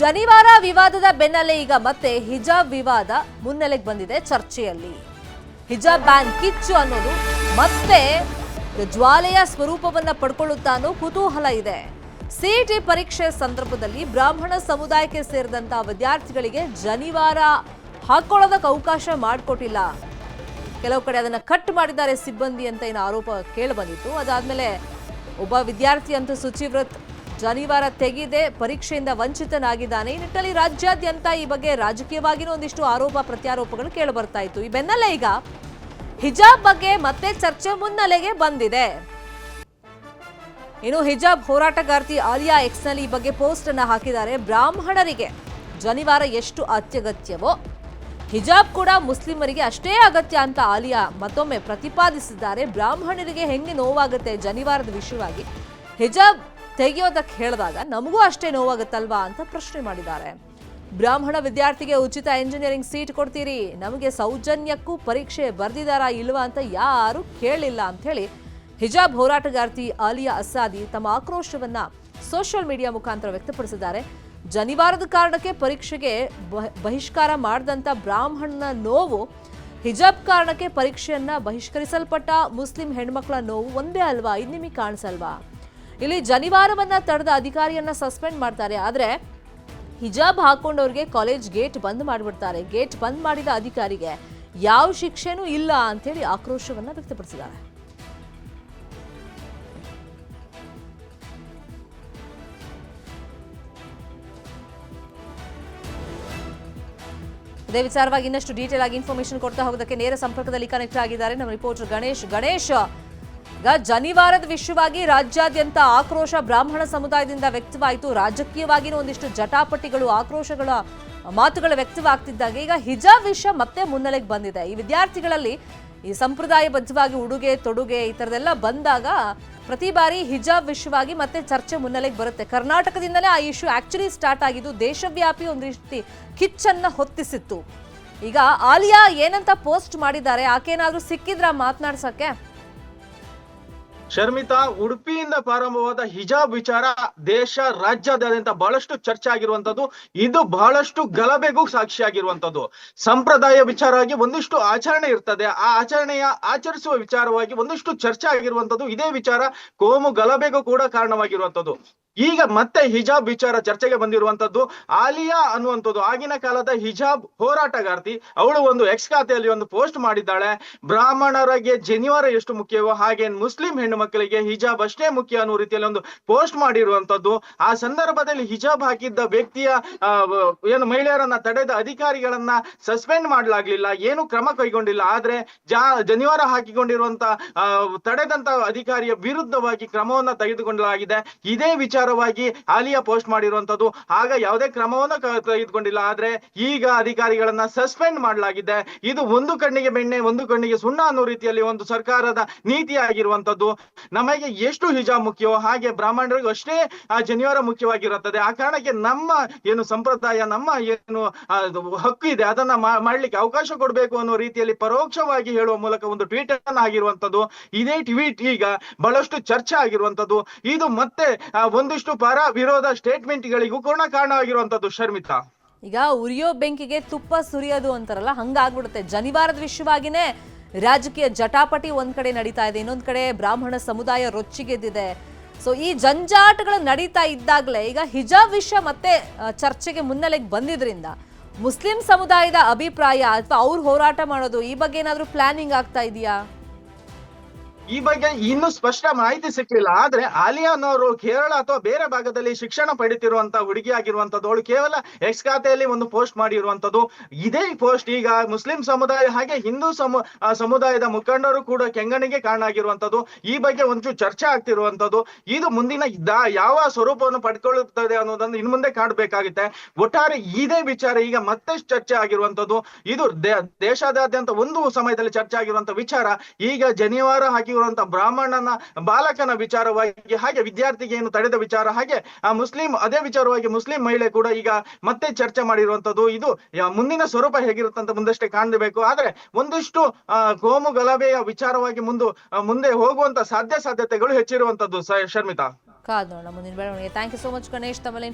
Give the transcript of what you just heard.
ಜನಿವಾರ ವಿವಾದದ ಬೆನ್ನಲ್ಲೇ ಈಗ ಮತ್ತೆ ಹಿಜಾಬ್ ವಿವಾದ ಮುನ್ನೆಲೆಗೆ ಬಂದಿದೆ ಚರ್ಚೆಯಲ್ಲಿ. ಹಿಜಾಬ್ ಬ್ಯಾನ್ ಕಿಚ್ಚು ಅನ್ನೋದು ಮತ್ತೆ ಜ್ವಾಲೆಯ ಸ್ವರೂಪವನ್ನ ಪಡ್ಕೊಳ್ಳುತ್ತಾ ಅನ್ನೋ ಕುತೂಹಲ ಇದೆ. ಸಿಇಟಿ ಪರೀಕ್ಷೆ ಸಂದರ್ಭದಲ್ಲಿ ಬ್ರಾಹ್ಮಣ ಸಮುದಾಯಕ್ಕೆ ಸೇರಿದಂತ ವಿದ್ಯಾರ್ಥಿಗಳಿಗೆ ಜನಿವಾರ ಹಾಕೊಳ್ಳೋದಕ್ಕೆ ಅವಕಾಶ ಮಾಡಿಕೊಟ್ಟಿಲ್ಲ. ಕೆಲವು ಕಡೆ ಅದನ್ನ ಕಟ್ ಮಾಡಿದ್ದಾರೆ ಸಿಬ್ಬಂದಿ ಅಂತ ಏನು ಆರೋಪ ಕೇಳಿ ಬಂದಿತ್ತು. ಅದಾದ್ಮೇಲೆ ಒಬ್ಬ ವಿದ್ಯಾರ್ಥಿ ಅಂತ ಶುಚಿವ್ರತ್ ಜನಿವಾರ ತೆಗೆದೆ ಪರೀಕ್ಷೆಯಿಂದ ವಂಚಿತನಾಗಿದ್ದಾನೆ. ಈ ನಿಟ್ಟಲ್ಲಿ ರಾಜ್ಯಾದ್ಯಂತ ಈ ಬಗ್ಗೆ ರಾಜಕೀಯವಾಗಿನೂ ಒಂದಿಷ್ಟು ಆರೋಪ, ಪ್ರತ್ಯಾರೋಪಗಳು ಕೇಳಿ ಬರ್ತಾ ಇತ್ತು. ಈ ಬೆನ್ನಲ್ಲೇ ಈಗ ಹಿಜಾಬ್ ಬಗ್ಗೆ ಮತ್ತೆ ಚರ್ಚೆ ಮುನ್ನೆಲೆಗೆ ಬಂದಿದೆ. ಇನ್ನು ಹಿಜಾಬ್ ಹೋರಾಟಗಾರ್ತಿ ಆಲಿಯಾ ಎಕ್ಸ್ನಲ್ಲಿ ಈ ಬಗ್ಗೆ ಪೋಸ್ಟ್ ಅನ್ನ ಹಾಕಿದ್ದಾರೆ. ಬ್ರಾಹ್ಮಣರಿಗೆ ಜನಿವಾರ ಎಷ್ಟು ಅತ್ಯಗತ್ಯವೋ, ಹಿಜಾಬ್ ಕೂಡ ಮುಸ್ಲಿಮರಿಗೆ ಅಷ್ಟೇ ಅಗತ್ಯ ಅಂತ ಆಲಿಯಾ ಮತ್ತೊಮ್ಮೆ ಪ್ರತಿಪಾದಿಸಿದ್ದಾರೆ. ಬ್ರಾಹ್ಮಣರಿಗೆ ಹೆಂಗೆ ನೋವಾಗುತ್ತೆ ಜನಿವಾರದ ವಿಷಯವಾಗಿ. ಹಿಜಾಬ್ ತೆಗೆಯೋದಕ್ಕೆ ಹೇಳಿದಾಗ ನಮಗೂ ಅಷ್ಟೇ ನೋವಾಗುತ್ತಲ್ವಾ ಅಂತ ಪ್ರಶ್ನೆ ಮಾಡಿದ್ದಾರೆ. ಬ್ರಾಹ್ಮಣ ವಿದ್ಯಾರ್ಥಿಗೆ ಉಚಿತ ಎಂಜಿನಿಯರಿಂಗ್ ಸೀಟ್ ಕೊಡ್ತೀರಿ. ನಮಗೆ ಸೌಜನ್ಯಕ್ಕೂ ಪರೀಕ್ಷೆ ಬರ್ದಿದಾರಾ ಇಲ್ವಾ ಅಂತ ಯಾರು ಕೇಳಿಲ್ಲ ಅಂತ ಹೇಳಿ ಹಿಜಾಬ್ ಹೋರಾಟಗಾರ್ತಿ ಆಲಿಯಾ ಅಸಾದಿ ತಮ್ಮ ಆಕ್ರೋಶವನ್ನ ಸೋಷಿಯಲ್ ಮೀಡಿಯಾ ಮುಖಾಂತರ ವ್ಯಕ್ತಪಡಿಸಿದ್ದಾರೆ. ಜನಿವಾರದ ಕಾರಣಕ್ಕೆ ಪರೀಕ್ಷೆಗೆ ಬಹ- ಬಹಿಷ್ಕಾರ ಮಾಡಿದಂಥ ಬ್ರಾಹ್ಮಣನ ನೋವು ಹಿಜಾಬ್ ಕಾರಣಕ್ಕೆ ಪರೀಕ್ಷೆಯನ್ನ ಬಹಿಷ್ಕರಿಸಲ್ಪಟ್ಟ ಮುಸ್ಲಿಂ ಹೆಣ್ಮಕ್ಳ ನೋವು ಒಂದೇ ಅಲ್ವಾ? ಇದು ಕಾಣಿಸಲ್ವಾ? ಇಲ್ಲಿ ಜನಿವಾರವನ್ನ ತಡೆದ ಅಧಿಕಾರಿಯನ್ನ ಸಸ್ಪೆಂಡ್ ಮಾಡ್ತಾರೆ. ಆದ್ರೆ ಹಿಜಾಬ್ ಹಾಕೊಂಡವ್ರಿಗೆ ಕಾಲೇಜ್ ಗೇಟ್ ಬಂದ್ ಮಾಡಿಬಿಡ್ತಾರೆ. ಗೇಟ್ ಬಂದ್ ಮಾಡಿದ ಅಧಿಕಾರಿಗೆ ಯಾವ ಶಿಕ್ಷೆನೂ ಇಲ್ಲ ಅಂತೇಳಿ ಆಕ್ರೋಶವನ್ನ ವ್ಯಕ್ತಪಡಿಸಿದ್ದಾರೆ. ಅದೇ ವಿಚಾರವಾಗಿ ಇನ್ನಷ್ಟು ಡೀಟೇಲ್ ಆಗಿ ಇನ್ಫಾರ್ಮೇಶನ್ ಕೊಡ್ತಾ ಹೋಗೋದಕ್ಕೆ ನೇರ ಸಂಪರ್ಕದಲ್ಲಿ ಕನೆಕ್ಟ್ ಆಗಿದ್ದಾರೆ ನಮ್ಮ ರಿಪೋರ್ಟರ್ ಗಣೇಶ್. ಗಣೇಶ್ ಈಗ ಜನಿವಾರದ ವಿಷಯವಾಗಿ ರಾಜ್ಯಾದ್ಯಂತ ಆಕ್ರೋಶ ಬ್ರಾಹ್ಮಣ ಸಮುದಾಯದಿಂದ ವ್ಯಕ್ತವಾಯಿತು. ರಾಜಕೀಯವಾಗಿನೂ ಒಂದಿಷ್ಟು ಜಟಾಪಟಿಗಳು, ಆಕ್ರೋಶಗಳ ಮಾತುಗಳು ವ್ಯಕ್ತವಾಗ್ತಿದ್ದಾಗ. ಈಗ ಹಿಜಾಬ್ ವಿಷಯ ಮತ್ತೆ ಮುನ್ನೆಲೆಗೆ ಬಂದಿದೆ. ಈ ವಿದ್ಯಾರ್ಥಿಗಳಲ್ಲಿ ಈ ಸಂಪ್ರದಾಯಬದ್ಧವಾಗಿ ಉಡುಗೆ, ತೊಡುಗೆ ಈ ಥರದೆಲ್ಲ ಬಂದಾಗ ಪ್ರತಿ ಬಾರಿ ಹಿಜಾಬ್ ವಿಷಯವಾಗಿ ಮತ್ತೆ ಚರ್ಚೆ ಮುನ್ನೆಲೆಗೆ ಬರುತ್ತೆ. ಕರ್ನಾಟಕದಿಂದಲೇ ಆ ಇಶ್ಯೂ ಆ್ಯಕ್ಚುಲಿ ಸ್ಟಾರ್ಟ್ ಆಗಿದ್ದು, ದೇಶವ್ಯಾಪಿ ಒಂದಿಷ್ಟು ರೀತಿ ಕಿಚ್ಚನ್ನ ಹೊತ್ತಿಸಿತ್ತು. ಈಗ ಆಲಿಯಾ ಏನಂತ ಪೋಸ್ಟ್ ಮಾಡಿದ್ದಾರೆ. ಆಕೇನಾದರೂ ಸಿಕ್ಕಿದ್ರ ಮಾತನಾಡ್ಸಕ್ಕೆ? ಶರ್ಮಿತಾ ಉಡುಪಿಯಿಂದ ಪ್ರಾರಂಭವಾದ ಹಿಜಾಬ್ ವಿಚಾರ ದೇಶ, ರಾಜ್ಯಾದ್ಯಂತ ಬಹಳಷ್ಟು ಚರ್ಚೆ ಆಗಿರುವಂತದ್ದು ಇದು ಬಹಳಷ್ಟು ಗಲಭೆಗೂ ಸಾಕ್ಷಿಯಾಗಿರುವಂತದ್ದು ಸಂಪ್ರದಾಯ ವಿಚಾರವಾಗಿ ಒಂದಿಷ್ಟು ಆಚರಣೆ ಇರ್ತದೆ. ಆ ಆಚರಣೆಯ ಆಚರಿಸುವ ವಿಚಾರವಾಗಿ ಒಂದಿಷ್ಟು ಚರ್ಚೆ ಆಗಿರುವಂತದ್ದು ಇದೇ ವಿಚಾರ ಕೋಮು ಗಲಭೆಗೂ ಕೂಡ ಕಾರಣವಾಗಿರುವಂತದ್ದು ಈಗ ಮತ್ತೆ ಹಿಜಾಬ್ ವಿಚಾರ ಚರ್ಚೆಗೆ ಬಂದಿರುವಂತದ್ದು ಆಲಿಯಾ ಅನ್ನುವಂಥದ್ದು. ಆಗಿನ ಕಾಲದ ಹಿಜಾಬ್ ಹೋರಾಟಗಾರ್ತಿ, ಅವಳು ಒಂದು ಎಕ್ಸ್ ಖಾತೆಯಲ್ಲಿ ಒಂದು ಪೋಸ್ಟ್ ಮಾಡಿದ್ದಾಳೆ. ಬ್ರಾಹ್ಮಣರಿಗೆ ಜನಿವಾರ ಎಷ್ಟು ಮುಖ್ಯವೋ ಹಾಗೆ ಮುಸ್ಲಿಂ ಹೆಣ್ಣು ಮಕ್ಕಳಿಗೆ ಹಿಜಾಬ್ ಅಷ್ಟೇ ಮುಖ್ಯ ಅನ್ನೋ ರೀತಿಯಲ್ಲಿ ಒಂದು ಪೋಸ್ಟ್ ಮಾಡಿರುವಂತದ್ದು. ಆ ಸಂದರ್ಭದಲ್ಲಿ ಹಿಜಾಬ್ ಹಾಕಿದ್ದ ವ್ಯಕ್ತಿಯ ಏನು ಮಹಿಳೆಯರನ್ನ ತಡೆದ ಅಧಿಕಾರಿಗಳನ್ನ ಸಸ್ಪೆಂಡ್ ಮಾಡಲಾಗ್ಲಿಲ್ಲ. ಏನು ಕ್ರಮ ಕೈಗೊಂಡಿಲ್ಲ. ಆದ್ರೆ ಜಾ, ಜನಿವಾರ ಹಾಕಿಕೊಂಡಿರುವಂತ ತಡೆದಂತ ಅಧಿಕಾರಿಯ ವಿರುದ್ಧವಾಗಿ ಕ್ರಮವನ್ನ ತೆಗೆದುಕೊಳ್ಳಲಾಗಿದೆ. ಇದೇ ವಿಚಾರವಾಗಿ ಆಲಿಯಾ ಪೋಸ್ಟ್ ಮಾಡಿರುವಂತದ್ದು ಆಗ ಯಾವುದೇ ಕ್ರಮವನ್ನ ತೆಗೆದುಕೊಂಡಿಲ್ಲ ಆದ್ರೆ ಈಗ ಅಧಿಕಾರಿಗಳನ್ನ ಸಸ್ಪೆಂಡ್ ಮಾಡಲಾಗಿದೆ. ಇದು ಒಂದು ಕಣ್ಣಿಗೆ ಬೆಣ್ಣೆ ಒಂದು ಕಣ್ಣಿಗೆ ಸುಣ್ಣ ಅನ್ನೋ ರೀತಿಯಲ್ಲಿ ಒಂದು ಸರ್ಕಾರದ ನೀತಿ ಆಗಿರುವಂತದ್ದು ನಮಗೆ ಎಷ್ಟು ಹಿಜಾ ಮುಖ್ಯವೋ ಹಾಗೆ ಬ್ರಾಹ್ಮಣರಿಗೂ ಅಷ್ಟೇ ಆ ಜನಿವಾರ ಮುಖ್ಯವಾಗಿರುತ್ತದೆ. ಆ ಕಾರಣಕ್ಕೆ ನಮ್ಮ ಏನು ಸಂಪ್ರದಾಯ ನಮ್ಮ ಏನು ಹಕ್ಕು ಇದೆ. ಅದನ್ನ ಮಾಡ್ಲಿಕ್ಕೆ ಅವಕಾಶ ಕೊಡಬೇಕು ಅನ್ನೋ ರೀತಿಯಲ್ಲಿ ಪರೋಕ್ಷವಾಗಿ ಹೇಳುವ ಮೂಲಕ ಒಂದು ಟ್ವೀಟ್ ಆಗಿರುವಂತದ್ದು ಇದೇ ಟ್ವೀಟ್ ಈಗ ಬಹಳಷ್ಟು ಚರ್ಚೆ ಆಗಿರುವಂತದ್ದು ಇದು ಮತ್ತೆ ಆ, ಒಂದಿಷ್ಟು ಪರ ವಿರೋಧ ಸ್ಟೇಟ್ಮೆಂಟ್ ಗಳಿಗೂ ಕೂಡ ಕಾರಣವಾಗಿರುವಂತದ್ದು ಶರ್ಮಿತಾ. ಈಗ ಉರಿಯೋ ಬೆಂಕಿಗೆ ತುಪ್ಪ ಸುರಿಯೋದು ಅಂತಾರಲ್ಲ, ಹಂಗಾಗ್ಬಿಡುತ್ತೆ. ಜನಿವಾರದ ವಿಷಯವಾಗಿನೇ ರಾಜಕೀಯ ಜಟಾಪಟಿ ಒಂದ್ ಕಡೆ ನಡೀತಾ ಇದೆ, ಇನ್ನೊಂದ್ ಕಡೆ ಬ್ರಾಹ್ಮಣ ಸಮುದಾಯ ರೊಚ್ಚಿಗೆದ್ದಿದೆ ಸೊ ಈ ಜಂಜಾಟಗಳು ನಡೀತಾ ಇದ್ದಾಗಲೇ ಈಗ ಹಿಜಾಬ್ ವಿಷಯ ಮತ್ತೆ ಚರ್ಚೆಗೆ ಮುನ್ನೆಲೆಗೆ ಬಂದಿದ್ರಿಂದ ಮುಸ್ಲಿಂ ಸಮುದಾಯದ ಅಭಿಪ್ರಾಯ ಅಥವಾ ಅವ್ರು ಹೋರಾಟ ಮಾಡೋದು ಈ ಬಗ್ಗೆ ಏನಾದ್ರೂ ಪ್ಲಾನಿಂಗ್ ಆಗ್ತಾ ಇದೆಯಾ? ಈ ಬಗ್ಗೆ ಇನ್ನು ಸ್ಪಷ್ಟ ಮಾಹಿತಿ ಸಿಕ್ಕಿಲ್ಲ. ಆದ್ರೆ ಆಲಿಯಾ ಅನ್ನೋರು ಕೇರಳ ಅಥವಾ ಬೇರೆ ಭಾಗದಲ್ಲಿ ಶಿಕ್ಷಣ ಪಡಿತಿರುವಂತ ಹುಡುಗಿ ಆಗಿರುವಂತದ್ದು ಅವಳು ಕೇವಲ ಎಕ್ಸ್ ಖಾತೆಯಲ್ಲಿ ಒಂದು ಪೋಸ್ಟ್ ಮಾಡಿರುವಂತದ್ದು ಇದೇ ಪೋಸ್ಟ್ ಈಗ ಮುಸ್ಲಿಂ ಸಮುದಾಯ ಹಾಗೆ ಹಿಂದೂ ಸಮು ಸಮುದಾಯದ ಮುಖಂಡರು ಕೂಡ ಕೆಂಗಣಿಗೆ ಕಾರಣ ಆಗಿರುವಂತದ್ದು ಈ ಬಗ್ಗೆ ಒಂಚೂರು ಚರ್ಚೆ ಆಗ್ತಿರುವಂತದ್ದು ಇದು ಮುಂದಿನ ಯಾವ ಸ್ವರೂಪವನ್ನು ಪಡ್ಕೊಳ್ಳುತ್ತದೆ ಅನ್ನೋದನ್ನು ಇನ್ನು ಮುಂದೆ ಕಾಣಬೇಕಾಗುತ್ತೆ ಒಟ್ಟಾರೆ ಇದೇ ವಿಚಾರ ಈಗ ಮತ್ತಷ್ಟು ಚರ್ಚೆ ಆಗಿರುವಂತದ್ದು ಇದು ದೇಶಾದ್ಯಂತ ಒಂದು ಸಮಯದಲ್ಲಿ ಚರ್ಚೆ ಆಗಿರುವಂತ ವಿಚಾರ. ಈಗ ಜನಿವಾರ ಹಾಕಿರುವಂತ ಬ್ರಾಹ್ಮಣನ ಬಾಲಕನ ವಿಚಾರವಾಗಿ, ಹಾಗೆ ವಿದ್ಯಾರ್ಥಿಗೆ ಏನು ತಡೆದ ವಿಚಾರ, ಹಾಗೆ, ಆ ಮುಸ್ಲಿಂ, ಅದೇ ವಿಚಾರವಾಗಿ ಮುಸ್ಲಿಂ ಮಹಿಳೆ ಕೂಡ ಈಗ ಮತ್ತೆ ಚರ್ಚೆ ಮಾಡಿರುವಂತದ್ದು. ಇದು ಮುಂದಿನ ಸ್ವರೂಪ ಹೇಗಿರುತ್ತೆ ಅಂತ ಮುಂದಷ್ಟೇ ಕಾಣಬೇಕು. ಆದ್ರೆ, ಒಂದಿಷ್ಟು ಕೋಮು ಗಲಭೆಯ ವಿಚಾರವಾಗಿ ಮುಂದೆ ಮುಂದೆ ಹೋಗುವಂತ ಸಾಧ್ಯ ಸಾಧ್ಯತೆಗಳು ಹೆಚ್ಚಿರುವಂತದ್ದು. ಶರ್ಮಿತಾ. ಕಾದ್ ನೋಡೋಣ ಮುಂದಿನ ಬೆಳವಣಿಗೆ. Thank you so much Ganesh. ತಮ್ಮೆಲ್ಲ